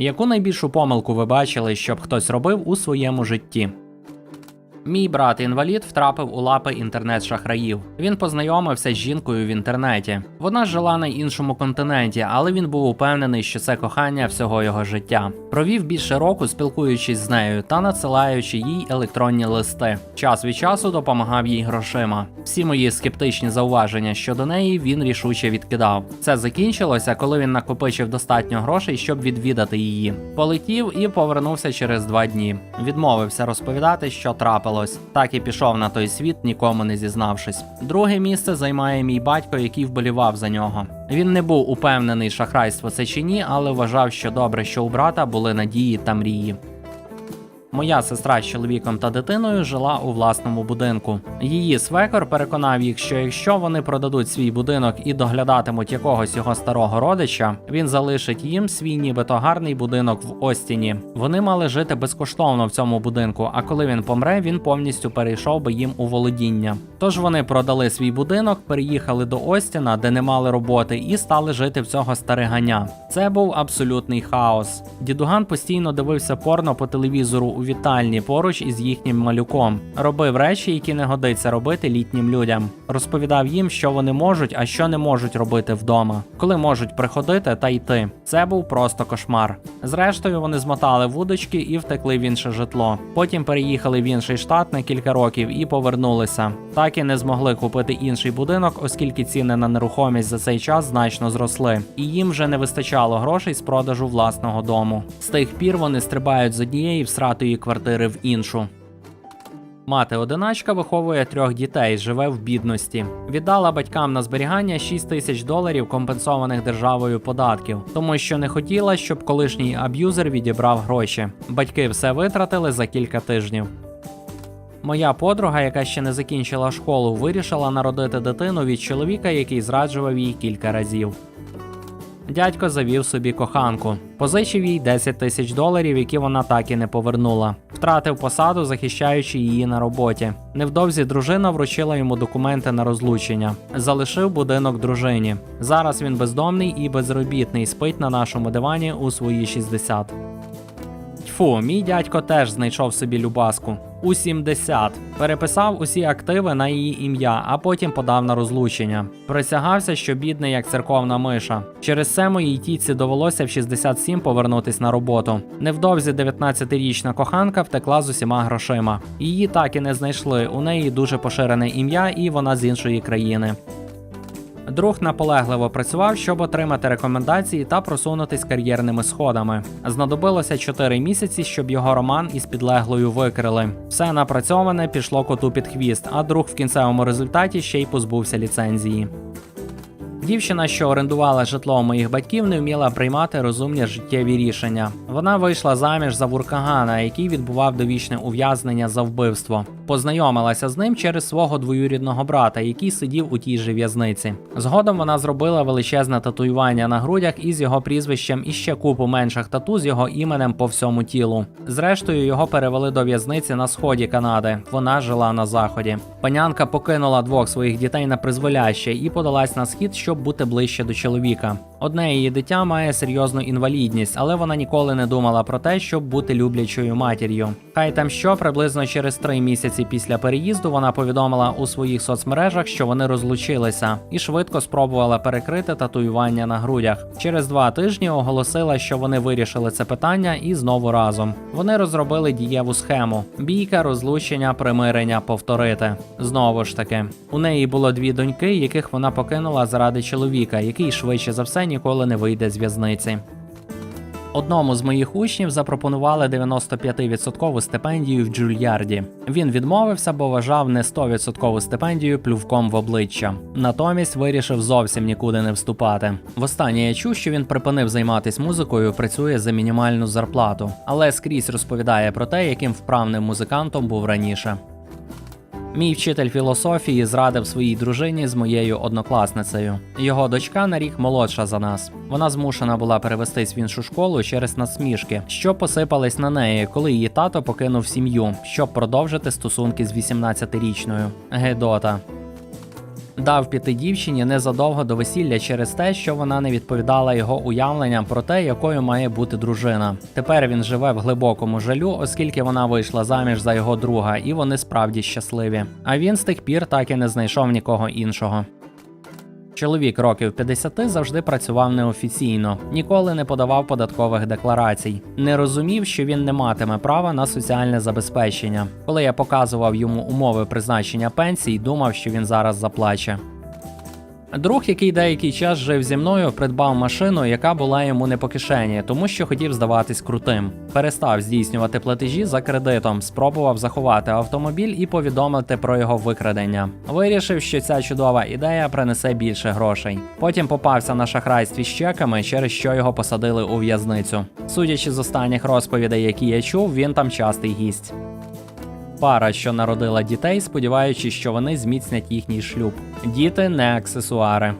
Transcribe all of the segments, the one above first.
Яку найбільшу помилку ви бачили, щоб хтось робив у своєму житті? Мій брат інвалід втрапив у лапи інтернет-шахраїв. Він познайомився з жінкою в інтернеті. Вона жила на іншому континенті, але він був упевнений, що це кохання всього його життя. Провів більше року, спілкуючись з нею та надсилаючи їй електронні листи. Час від часу допомагав їй грошима. Всі мої скептичні зауваження щодо неї він рішуче відкидав. Це закінчилося, коли він накопичив достатньо грошей, щоб відвідати її. Полетів і повернувся через два дні. Відмовився розповідати, що трапилось. Так і пішов на той світ, нікому не зізнавшись. Друге місце займає мій батько, який вболівав за нього. Він не був упевнений, шахрайство це чи ні, але вважав, що добре, що у брата були надії та мрії. Моя сестра з чоловіком та дитиною жила у власному будинку. Її свекор переконав їх, що якщо вони продадуть свій будинок і доглядатимуть якогось його старого родича, він залишить їм свій нібито гарний будинок в Остіні. Вони мали жити безкоштовно в цьому будинку. А коли він помре, він повністю перейшов би їм у володіння. Тож вони продали свій будинок, переїхали до Остіна, де не мали роботи, і стали жити в цього стариганя. Це був абсолютний хаос. Дідуган постійно дивився порно по телевізору у вітальні поруч із їхнім малюком, робив речі, які не годиться робити літнім людям. Розповідав їм, що вони можуть, а що не можуть робити вдома, коли можуть приходити та йти. Це був просто кошмар. Зрештою, вони змотали вудочки і втекли в інше житло. Потім переїхали в інший штат на кілька років і повернулися. Так і не змогли купити інший будинок, оскільки ціни на нерухомість за цей час значно зросли, і їм вже не вистачало грошей з продажу власного дому. З тих пір вони стрибають з однієї всратої квартири в іншу. Мати одиначка виховує трьох дітей, живе в бідності. Віддала батькам на зберігання 6 тисяч доларів, компенсованих державою податків, тому що не хотіла, щоб колишній аб'юзер відібрав гроші. Батьки все витратили за кілька тижнів. Моя подруга, яка ще не закінчила школу, вирішила народити дитину від чоловіка, який зраджував їй кілька разів. Дядько завів собі коханку, позичив їй 10 тисяч доларів, які вона так і не повернула. Втратив посаду, захищаючи її на роботі. Невдовзі дружина вручила йому документи на розлучення, залишив будинок дружині. Зараз він бездомний і безробітний, спить на нашому дивані у свої 60. Тьфу, мій дядько теж знайшов собі любаску. У 70. Переписав усі активи на її ім'я, а потім подав на розлучення. Присягався, що бідний як церковна миша. Через це моїй тітці довелося в 67 повернутись на роботу. Невдовзі 19-річна коханка втекла з усіма грошима. Її так і не знайшли. У неї дуже поширене ім'я, і вона з іншої країни. Друг наполегливо працював, щоб отримати рекомендації та просунутись кар'єрними сходами. Знадобилося 4 місяці, щоб його роман із підлеглою викрили. Все напрацьоване пішло коту під хвіст, а друг в кінцевому результаті ще й позбувся ліцензії. Дівчина, що орендувала житло у моїх батьків, не вміла приймати розумні життєві рішення. Вона вийшла заміж за Вуркагана, який відбував довічне ув'язнення за вбивство. Познайомилася з ним через свого двоюрідного брата, який сидів у тій же в'язниці. Згодом вона зробила величезне татуювання на грудях із його прізвищем і ще купу менших тату з його іменем по всьому тілу. Зрештою, його перевели до в'язниці на сході Канади. Вона жила на заході. Панянка покинула двох своїх дітей на призволяще і подалась на схід, щоб бути ближче до чоловіка. Одне її дитя має серйозну інвалідність, але вона ніколи не думала про те, щоб бути люблячою матір'ю. Хай там що приблизно через три місяці після переїзду вона повідомила у своїх соцмережах, що вони розлучилися, і швидко спробувала перекрити татуювання на грудях. Через два тижні оголосила, що вони вирішили це питання і знову разом. Вони розробили дієву схему: бійка, розлучення, примирення, повторити. Знову ж таки, у неї було дві доньки, яких вона покинула заради чоловіка, який швидше за все ніколи не вийде з в'язниці. Одному з моїх учнів запропонували 95% стипендію в Джульярді. Він відмовився, бо вважав не 100% стипендію плювком в обличчя. Натомість вирішив зовсім нікуди не вступати. Востаннє я чув, що він припинив займатися музикою, працює за мінімальну зарплату, але скрізь розповідає про те, яким вправним музикантом був раніше. Мій вчитель філософії зрадив своїй дружині з моєю однокласницею. Його дочка на рік молодша за нас. Вона змушена була перевестись в іншу школу через насмішки, що посипались на неї, коли її тато покинув сім'ю, щоб продовжити стосунки з 18-річною. Гедота. Дав піти дівчині незадовго до весілля через те, що вона не відповідала його уявленням про те, якою має бути дружина. Тепер він живе в глибокому жалю, оскільки вона вийшла заміж за його друга, і вони справді щасливі. А він з тих пір так і не знайшов нікого іншого. Чоловік років 50 завжди працював неофіційно, ніколи не подавав податкових декларацій. Не розумів, що він не матиме права на соціальне забезпечення. Коли я показував йому умови призначення пенсій, думав, що він зараз заплаче. Друг, який деякий час жив зі мною, придбав машину, яка була йому не по кишені, тому що хотів здаватись крутим. Перестав здійснювати платежі за кредитом, спробував заховати автомобіль і повідомити про його викрадення. Вирішив, що ця чудова ідея принесе більше грошей. Потім попався на шахрайстві з чеками, через що його посадили у в'язницю. Судячи з останніх розповідей, які я чув, він там частий гість. Пара, що народила дітей, сподіваючись, що вони зміцнять їхній шлюб. Діти не аксесуари.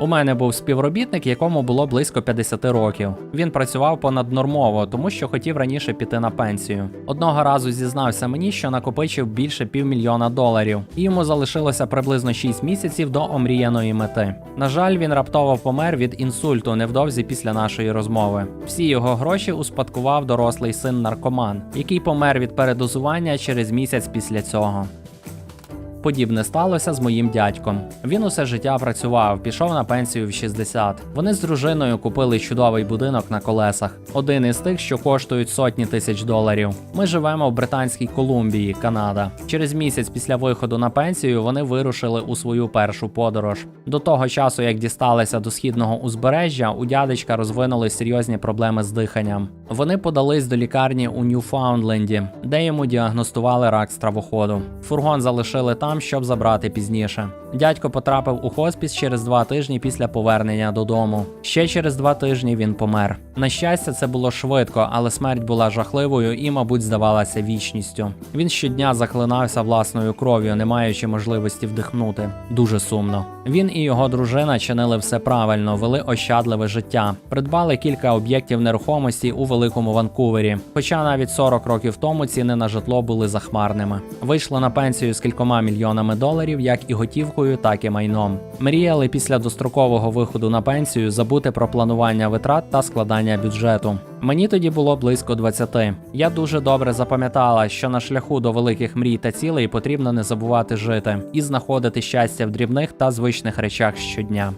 У мене був співробітник, якому було близько 50 років. Він працював понаднормово, тому що хотів раніше піти на пенсію. Одного разу зізнався мені, що накопичив більше півмільйона доларів, і йому залишилося приблизно 6 місяців до омріяної мети. На жаль, він раптово помер від інсульту невдовзі після нашої розмови. Всі його гроші успадкував дорослий син наркоман, який помер від передозування через місяць після цього. Подібне сталося з моїм дядьком. Він усе життя працював, пішов на пенсію в 60. Вони з дружиною купили чудовий будинок на колесах. Один із тих, що коштують сотні тисяч доларів. Ми живемо в Британській Колумбії, Канада. Через місяць після виходу на пенсію вони вирушили у свою першу подорож. До того часу, як дісталися до східного узбережжя, у дядечка розвинули серйозні проблеми з диханням. Вони подались до лікарні у Ньюфаундленді, де йому діагностували рак стравоходу. Фургон залишили там, щоб забрати пізніше. Дядько потрапив у хоспіс через два тижні після повернення додому. Ще через два тижні він помер. На щастя, це було швидко, але смерть була жахливою і, мабуть, здавалася вічністю. Він щодня захлинався власною кров'ю, не маючи можливості вдихнути. Дуже сумно. Він і його дружина чинили все правильно, вели ощадливе життя, придбали кілька об'єктів нерухомості у великому Ванкувері. Хоча навіть 40 років тому ціни на житло були захмарними. Вийшли на пенсію з кількома мільйонами доларів, як і готівкою, так і майном. Мріяли після дострокового виходу на пенсію забути про планування витрат та складання бюджету. Мені тоді було близько 20. Я дуже добре запам'ятала, що на шляху до великих мрій та цілей потрібно не забувати жити і знаходити щастя в дрібних та звичних речах щодня.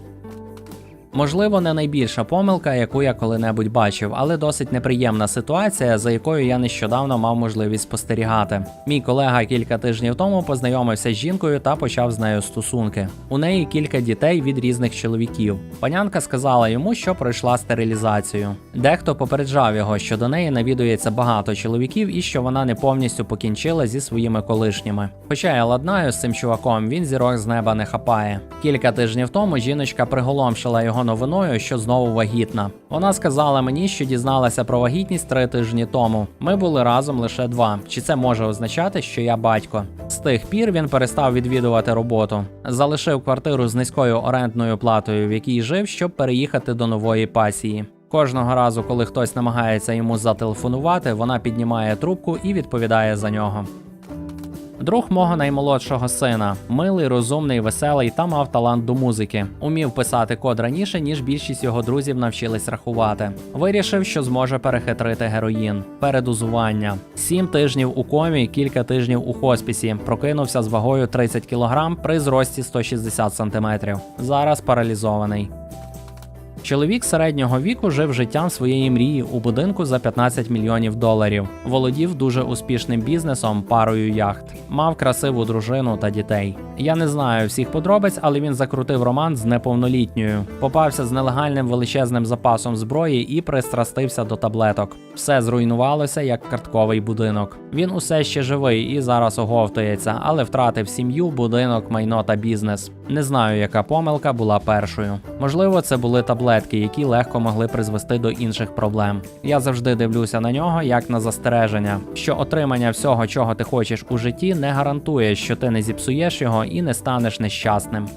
Можливо, не найбільша помилка, яку я коли-небудь бачив, але досить неприємна ситуація, за якою я нещодавно мав можливість спостерігати. Мій колега кілька тижнів тому познайомився з жінкою та почав з нею стосунки. У неї кілька дітей від різних чоловіків. Панянка сказала йому, що пройшла стерилізацію. Дехто попереджав його, що до неї навідується багато чоловіків і що вона не повністю покінчила зі своїми колишніми. Хоча я ладнаю з цим чуваком, він зірок з неба не хапає. Кілька тижнів тому жіночка приголомшила його новиною, що знову вагітна. Вона сказала мені, що дізналася про вагітність три тижні тому. Ми були разом лише два. Чи це може означати, що я батько? З тих пір він перестав відвідувати роботу, залишив квартиру з низькою орендною платою, в якій жив, щоб переїхати до нової пасії. Кожного разу, коли хтось намагається йому зателефонувати, вона піднімає трубку і відповідає за нього. Друг мого наймолодшого сина, милий, розумний, веселий та мав талант до музики. Умів писати код раніше, ніж більшість його друзів навчились рахувати. Вирішив, що зможе перехитрити героїн. Передозування. Сім тижнів у комі, кілька тижнів у хоспісі. Прокинувся з вагою 30 кг при зрості 160 см. Зараз паралізований. Чоловік середнього віку жив життям своєї мрії у будинку за 15 мільйонів доларів. Володів дуже успішним бізнесом, парою яхт, мав красиву дружину та дітей. Я не знаю всіх подробиць, але він закрутив роман з неповнолітньою, попався з нелегальним величезним запасом зброї і пристрастився до таблеток. Все зруйнувалося як картковий будинок. Він усе ще живий і зараз оговтується, але втратив сім'ю, будинок, майно та бізнес. Не знаю, яка помилка була першою. Можливо, це були таблетки, які легко могли призвести до інших проблем. Я завжди дивлюся на нього як на застереження, що отримання всього, чого ти хочеш у житті, не гарантує, що ти не зіпсуєш його і не станеш нещасним.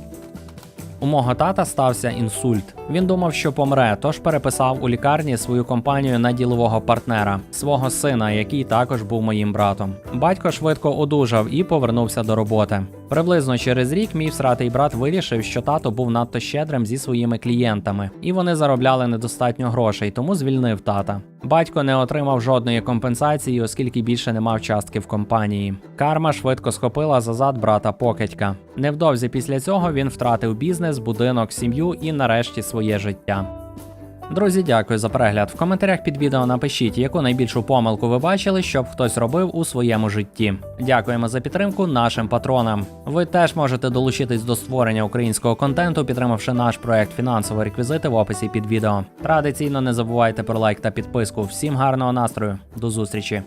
У мого тата стався інсульт. Він думав, що помре, тож переписав у лікарні свою компанію на ділового партнера, свого сина, який також був моїм братом. Батько швидко одужав і повернувся до роботи. Приблизно через рік мій всратий брат вирішив, що тато був надто щедрим зі своїми клієнтами, і вони заробляли недостатньо грошей, тому звільнив тата. Батько не отримав жодної компенсації, оскільки більше не мав частки в компанії. Карма швидко схопила зазад брата покидька. Невдовзі після цього він втратив бізнес, будинок, сім'ю і нарешті своє життя. Друзі, дякую за перегляд. В коментарях під відео напишіть, яку найбільшу помилку ви бачили, щоб хтось робив у своєму житті. Дякуємо за підтримку нашим патронам. Ви теж можете долучитись до створення українського контенту, підтримавши наш проект фінансові реквізити в описі під відео. Традиційно не забувайте про лайк та підписку. Всім гарного настрою, до зустрічі!